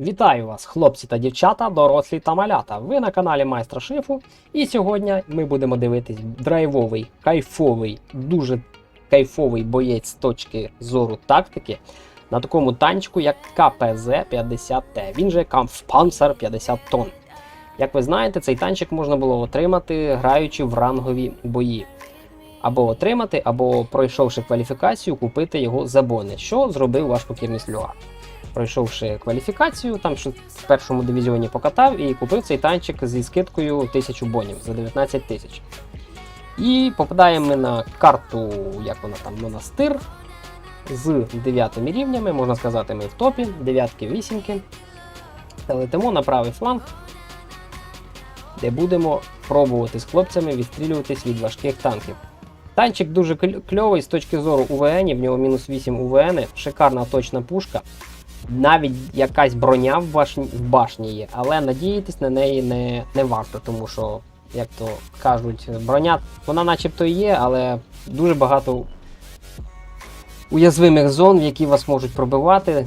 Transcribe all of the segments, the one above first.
Вітаю вас, хлопці та дівчата, дорослі та малята. Ви на каналі Майстра Шифу. І сьогодні ми будемо дивитись драйвовий, кайфовий, дуже кайфовий боєць з точки зору тактики на такому танчику, як КПЗ-50Т. Він же Kampfpanzer 50 тонн. Як ви знаєте, цей танчик можна було отримати, граючи в рангові бої. Або отримати, або пройшовши кваліфікацію, купити його за бони, що зробив ваш покірний слюга пройшовши кваліфікацію, там що в першому дивізіоні покатав і купив цей танчик зі скидкою 1000 бонів за 19 тисяч. І попадаємо ми на карту, як вона там, монастир з 9 рівнями, можна сказати, ми в топі, дев'ятки, вісімки. Та летимо на правий фланг, де будемо пробувати з хлопцями відстрілюватись від важких танків. Танчик дуже кльовий з точки зору УВН, в нього мінус 8 УВН, шикарна точна пушка. Навіть якась броня в башні, в башні є, але надіятись на неї не, не варто, тому що, як то кажуть, броня, вона начебто є, але дуже багато уязвимих зон, в які вас можуть пробивати,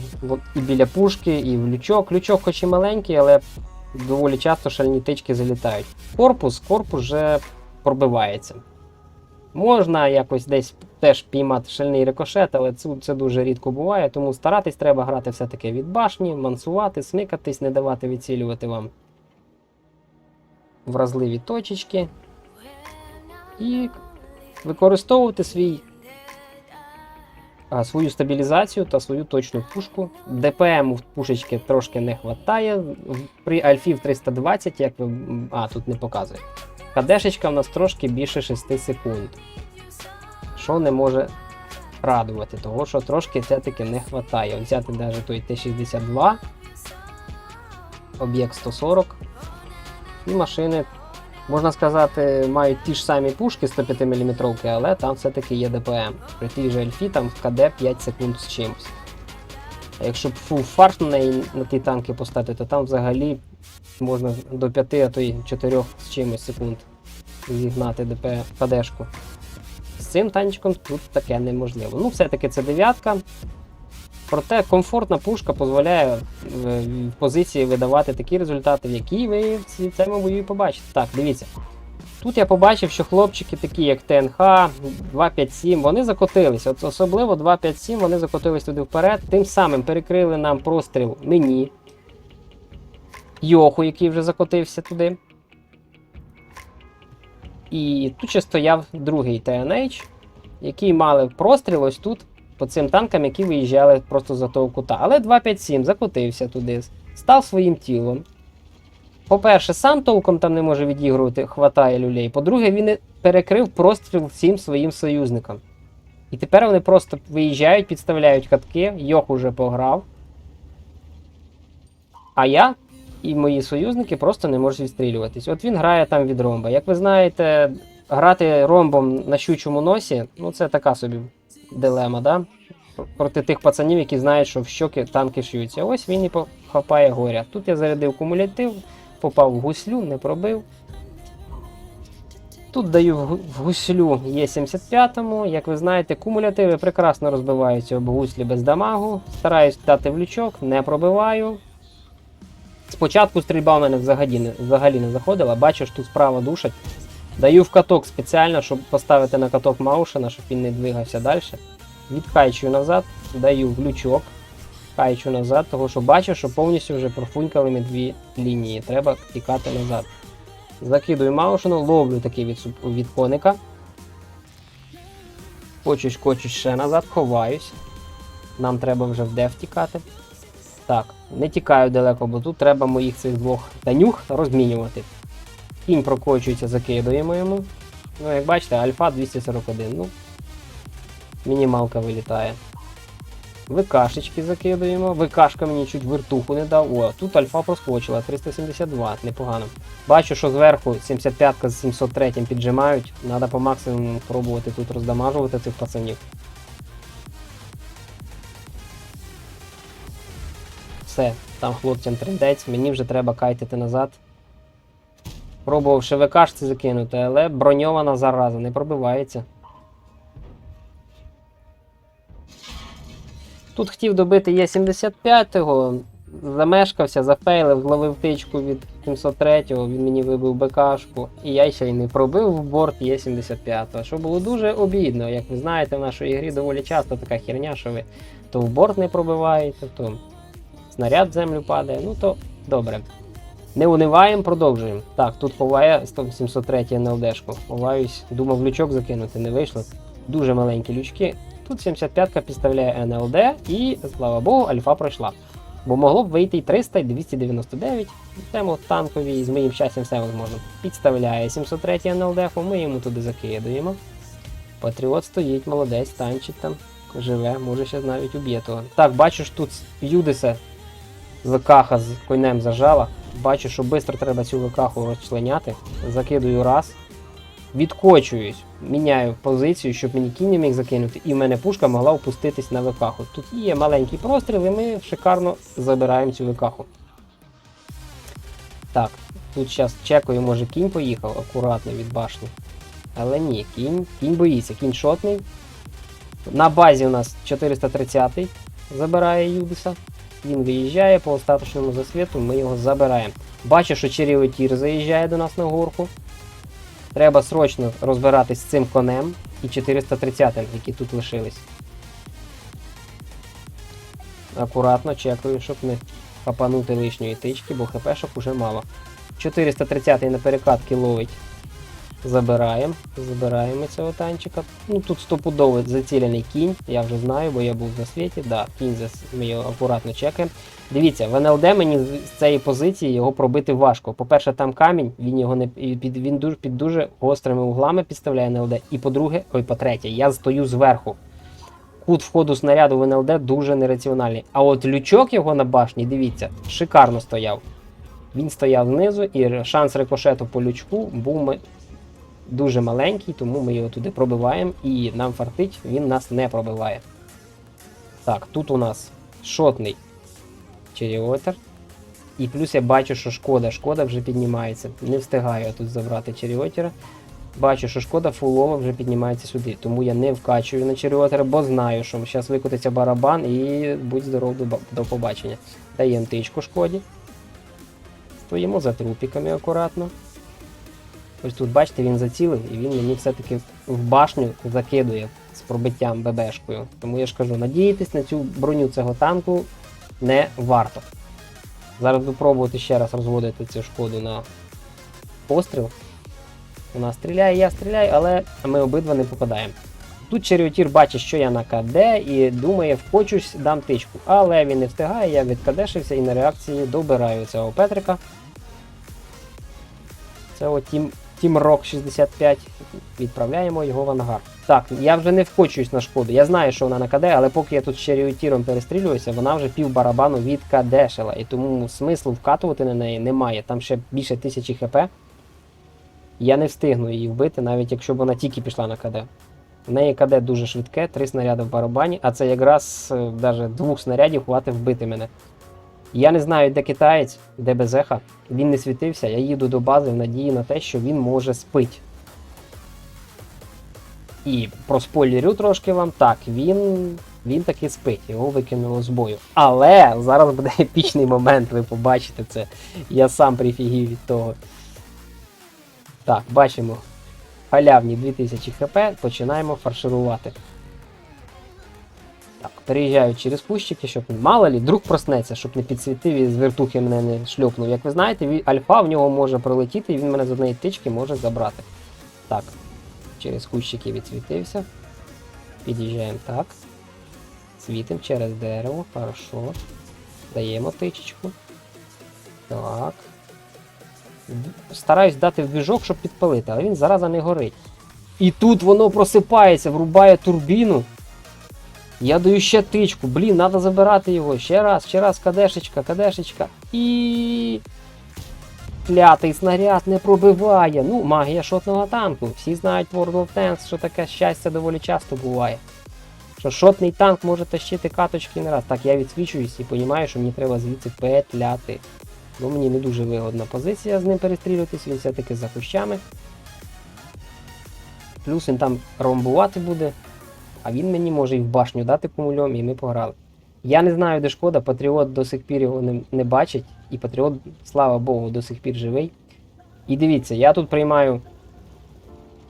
і біля пушки, і в лючок. Лючок хоч і маленький, але доволі часто шальні тички залітають. Корпус, корпус вже пробивається. Можна якось десь теж піймати шальний рикошет, але це, це дуже рідко буває, тому старатись треба грати все-таки від башні, мансувати, смикатись, не давати відцілювати вам вразливі точечки. І використовувати свій, а, свою стабілізацію та свою точну пушку. ДПМ в пушечки трошки не вистачає. При Альфі в 320, як ви. А, тут не показує. КДшечка в нас трошки більше 6 секунд. Що не може радувати, того що трошки все-таки не вистачає. Взяти навіть той Т-62, об'єкт 140. І машини, можна сказати, мають ті ж самі пушки 105 мм, але там все-таки є ДПМ. При тій же Альфі там в КД 5 секунд з чимось. А якщо б фул фарш на, на ті танки поставити, то там взагалі можна до 5, а то й 4 з чимось секунд зігнати ДП КДшку. З цим танчиком тут таке неможливо. Ну, все-таки це дев'ятка. Проте комфортна пушка дозволяє в, в позиції видавати такі результати, які ви в цьому бою побачите. Так, дивіться. Тут я побачив, що хлопчики, такі як ТНХ, 257, вони закотилися. От особливо 257 вони закотились туди вперед, тим самим перекрили нам простріл мені. Йоху, який вже закотився туди. І тут ще стояв другий TNH, який мали простріл ось тут по цим танкам, які виїжджали просто за того кута. Але 257 закотився туди, став своїм тілом. По-перше, сам толком там не може відігрувати, хватає люлей. По-друге, він перекрив простріл всім своїм союзникам. І тепер вони просто виїжджають, підставляють катки, Йох уже пограв. А я і мої союзники просто не можуть відстрілюватись. От він грає там від ромба. Як ви знаєте, грати ромбом на щучому носі, ну це така собі дилема, да? Проти тих пацанів, які знають, що в щоки танки шюються. Ось він і хапає горя. Тут я зарядив кумулятив, попав в гуслю, не пробив. Тут даю в в гуслю Є75, як ви знаєте, кумулятиви прекрасно розбиваються об гуслі без дамагу. Стараюсь дати в лючок, не пробиваю. Спочатку стрільба в мене взагалі не, взагалі не заходила, бачу, тут справа душать. Даю в каток спеціально, щоб поставити на каток Маушена, щоб він не двигався далі. Відкачую назад, даю в лючок, кайчу назад, того що бачу, що повністю вже профунькали ми дві лінії. Треба тікати назад. Закидую Маушену, ловлю такий від, від коника. Кочусь, кочусь ще назад, ховаюсь. Нам треба вже в деф тікати. Так, не тікаю далеко, бо тут треба моїх цих двох танюх розмінювати. Кінь прокочується, закидуємо йому. Ну, як бачите, альфа 241. Ну, мінімалка вилітає. ВКшечки закидуємо. ВКшка мені чуть вертуху не дав. О, тут альфа проскочила, 372, непогано. Бачу, що зверху 75 з 703 піджимають. Треба по максимуму пробувати тут роздамажувати цих пацанів. Все, там хлопцям трендець, мені вже треба кайтити назад. Пробував ще ВКшці закинути, але броньована зараза не пробивається. Тут хотів добити Є75-го, замешкався, зафейлив, зловив тичку від 703-го, він мені вибив БКшку, і я ще й не пробив в борт Є75, що було дуже обідно. Як ви знаєте, в нашій грі доволі часто така херня, що ви то в борт не пробиваєте, то снаряд в землю падає, ну то добре. Не униваємо, продовжуємо. Так, тут ховає 703 НЛДшку. Ховаюсь, думав лючок закинути, не вийшло. Дуже маленькі лючки. Тут 75-ка підставляє НЛД і, слава Богу, альфа пройшла. Бо могло б вийти і 300, і 299. Тему танкові, і з моїм щастям все можна. Підставляє 703 НЛД, ми йому туди закидуємо. Патріот стоїть, молодець, танчить там, живе, може ще навіть уб'є того. Так, бачу, що тут Юдиса ВКха з конем зажала. Бачу, що швидко треба цю ВКху розчленяти. Закидую раз. Відкочуюсь, міняю позицію, щоб мені кінь не міг закинути, і в мене пушка могла опуститись на ВКху. Тут є маленький простріл, і ми шикарно забираємо цю ВКху. Так, тут зараз чекаю, може кінь поїхав акуратно від башні. Але ні, кінь, кінь боїться, кінь шотний. На базі у нас 430-й забирає Юдиса. Він виїжджає по остаточному засвіту, ми його забираємо. Бачу, що черівотір заїжджає до нас на горку. Треба срочно розбиратись з цим конем і 430-м, які тут лишились. Акуратно чекаю, щоб не хапанути лишньої тички, бо хпшок уже мало. 430-й на перекатки ловить. Забираємо. Забираємо цього танчика. Ну тут стопудово зацілений кінь, я вже знаю, бо я був в засвіті. Да, кінь зас... ми його акуратно чекаємо. Дивіться, в НЛД мені з цієї позиції його пробити важко. По-перше, там камінь, він його не під він дуже під дуже гострими углами підставляє НЛД. І по-друге, ой, по-третє, я стою зверху. Кут входу снаряду в НЛД дуже нераціональний. А от лючок його на башні, дивіться, шикарно стояв. Він стояв знизу, і шанс рикошету по лючку був дуже маленький, тому ми його туди пробиваємо і нам фартить, він нас не пробиває. Так, тут у нас шотний черіотер. І плюс я бачу, що шкода, шкода вже піднімається. Не встигаю тут забрати черіотера. Бачу, що шкода фулова вже піднімається сюди. Тому я не вкачую на черіотера, бо знаю, що зараз викотиться барабан і будь здоров до, до побачення. Даємо тичку шкоді. Стоїмо за трупіками акуратно. Ось тут, бачите, він зацілив і він мені все-таки в башню закидує з пробиттям ББшкою. Тому я ж кажу, надіятись на цю броню цього танку не варто. Зараз буду пробувати ще раз розводити цю шкоду на постріл. Вона стріляє, я стріляю, але ми обидва не попадаємо. Тут Черіотір бачить, що я на КД і думає, вкочусь, дам тичку. Але він не встигає, я відкадешився і на реакції добираю цього Петрика. Це от Тім, Тім Рок 65. Відправляємо його в ангар. Так, я вже не вкочуюсь на шкоду. Я знаю, що вона на КД, але поки я тут ще ріотіром перестрілююся, вона вже пів барабану відкадешила. І тому смислу вкатувати на неї немає. Там ще більше тисячі хп. Я не встигну її вбити, навіть якщо б вона тільки пішла на КД. В неї КД дуже швидке, три снаряди в барабані, а це якраз е, даже двох снарядів хватить вбити мене. Я не знаю, де китаєць, де безеха. Він не світився, я їду до бази в надії на те, що він може спить. І проспойлерю трошки вам, так, він, він таки спить, його викинуло з бою. Але зараз буде епічний момент, ви побачите це. Я сам прифігів від того. Так, бачимо. Халявні 2000 хп, починаємо фарширувати. Так, переїжджаю через кущики, щоб мало лі, друг проснеться, щоб не підсвітив і з вертухи мене не шльопнув. Як ви знаєте, альфа в нього може пролетіти і він мене з однієї тички може забрати. Так, через кущики відсвітився. Під'їжджаємо так. Світимо через дерево, хорошо. Даємо тичечку. Так. Стараюсь дати в двіжок, щоб підпалити, але він зараза не горить. І тут воно просипається, врубає турбіну. Я даю ще тичку. Блін, треба забирати його. Ще раз, ще раз, кадешечка, кадешечка. І. Клятий снаряд не пробиває. Ну, магія шотного танку. Всі знають World of Tanks, що таке щастя доволі часто буває. Що шотний танк може тащити каточки не раз. Так, я відсвічуюсь і розумію, що мені треба звідси петляти. Бо мені не дуже вигодна позиція з ним перестрілюватись, він все-таки за кущами. Плюс він там ромбувати буде, а він мені може і в башню дати кумульом, і ми пограли. Я не знаю, де шкода, Патріот до сих пір його не, не бачить, і Патріот, слава Богу, до сих пір живий. І дивіться, я тут приймаю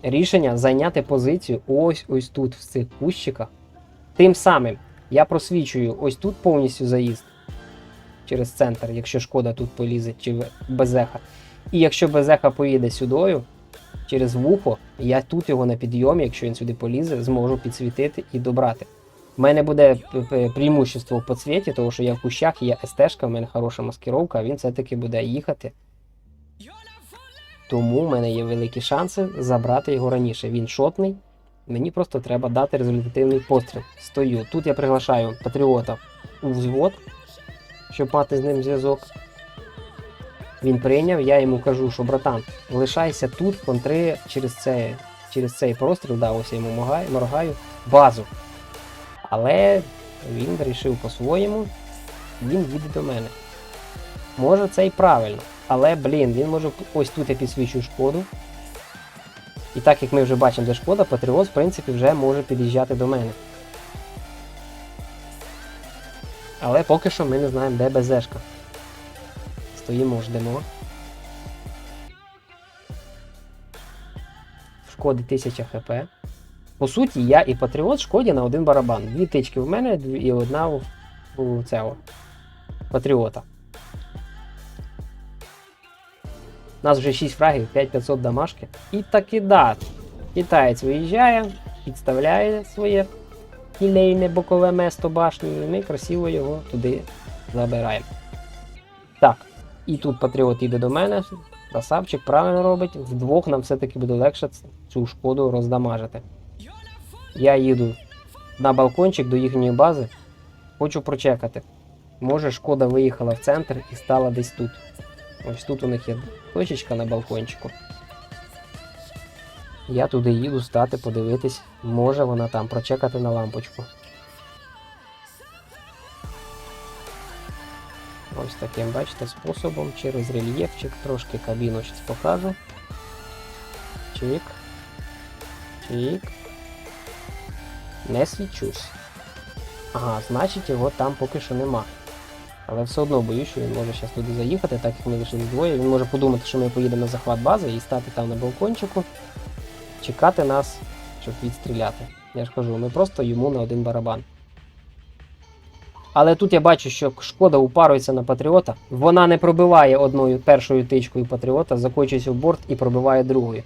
рішення зайняти позицію ось ось тут, в цих кущиках. Тим самим я просвічую ось тут повністю заїзд через центр, якщо шкода тут полізе, чи безеха. І якщо безеха поїде сюдою, через вухо, я тут його на підйомі, якщо він сюди полізе, зможу підсвітити і добрати. У мене буде преимущество в підсвіті, тому що я в кущах, є СТ-шка, в мене хороша маскировка, а він все-таки буде їхати. Тому в мене є великі шанси забрати його раніше. Він шотний. Мені просто треба дати результативний постріл. Стою. Тут я приглашаю патріота у взвод, щоб мати з ним зв'язок. Він прийняв, я йому кажу, що братан, лишайся тут, контри через цей, через цей простріл, да, ось я йому моргаю, базу. Але він вирішив по-своєму, він їде до мене. Може це і правильно, але, блін, він може ось тут я підсвічую шкоду. І так як ми вже бачимо, де шкода, Патріот, в принципі, вже може під'їжджати до мене. Але поки що ми не знаємо, де БЗшка. Стоїмо, ждемо. Шкоди 1000 хп. По суті, я і Патріот шкоді на один барабан. Дві тички в мене і одна у, у цього Патріота. У нас вже 6 фрагів, 5500 дамашки. І таки да. Китаєць виїжджає, підставляє своє кілейне бокове место башні, і ми красиво його туди забираємо. Так, і тут Патріот іде до мене. Красавчик правильно робить. Вдвох нам все-таки буде легше цю шкоду роздамажити. Я їду на балкончик до їхньої бази. Хочу прочекати. Може, шкода виїхала в центр і стала десь тут. Ось тут у них є точечка на балкончику. Я туди їду стати, подивитись, може вона там прочекати на лампочку. Ось таким, бачите, способом через рельєфчик трошки кабіну щось покажу. Чик. Чик. Не свічусь. Ага, значить його там поки що нема. Але все одно боюсь, що він може зараз туди заїхати, так як ми вийшли двоє. Він може подумати, що ми поїдемо на захват бази і стати там на балкончику, чекати нас, щоб відстріляти. Я ж кажу, ми просто йому на один барабан. Але тут я бачу, що шкода упарується на Патріота. Вона не пробиває одною першою тичкою Патріота, закочується в борт і пробиває другою.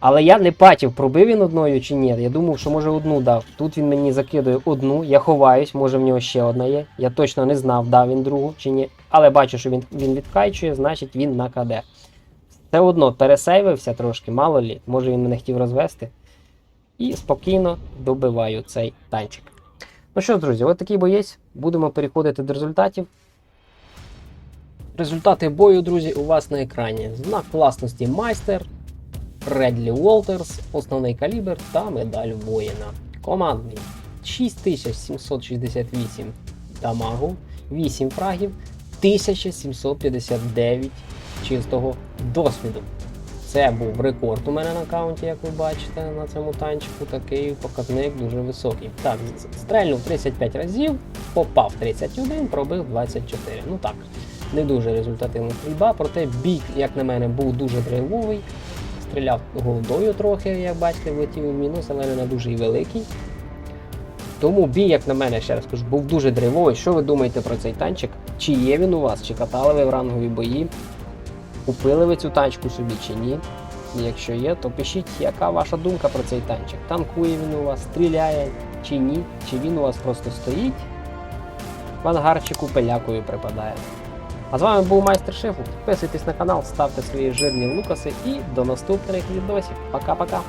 Але я не бачив, пробив він одною чи ні. Я думав, що може одну дав. Тут він мені закидує одну, я ховаюсь, може в нього ще одна є. Я точно не знав, дав він другу чи ні. Але бачу, що він, він відкачує, значить він на КД. Все одно пересейвився трошки, мало лі, може він мене хотів розвести. І спокійно добиваю цей танчик. Ну що, ж, друзі, от такий боєць. Будемо переходити до результатів. Результати бою, друзі, у вас на екрані. Знак класності майстер, Редлі Уолтерс, основний калібр та медаль воїна. Командний 6768 дамагу, 8 фрагів, 1759 чистого досвіду. Це був рекорд у мене на аккаунті, як ви бачите, на цьому танчику. Такий показник дуже високий. Так, стрельнув 35 разів, попав 31, пробив 24. Ну так, не дуже результативна стрільба, проте бій, як на мене, був дуже драйвовий. Стріляв голдою трохи, як бачите, влетів у мінус, але не на дуже великий. Тому бій, як на мене, ще раз кажу, був дуже драйвовий. Що ви думаєте про цей танчик? Чи є він у вас, чи катали ви в рангові бої? Купили ви цю тачку собі чи ні? Якщо є, то пишіть, яка ваша думка про цей танчик. Танкує він у вас, стріляє чи ні, чи він у вас просто стоїть, в ангарчику пилякою припадає. А з вами був майстер Шифу. Підписуйтесь на канал, ставте свої жирні лукаси і до наступних відосів. Пока-пока.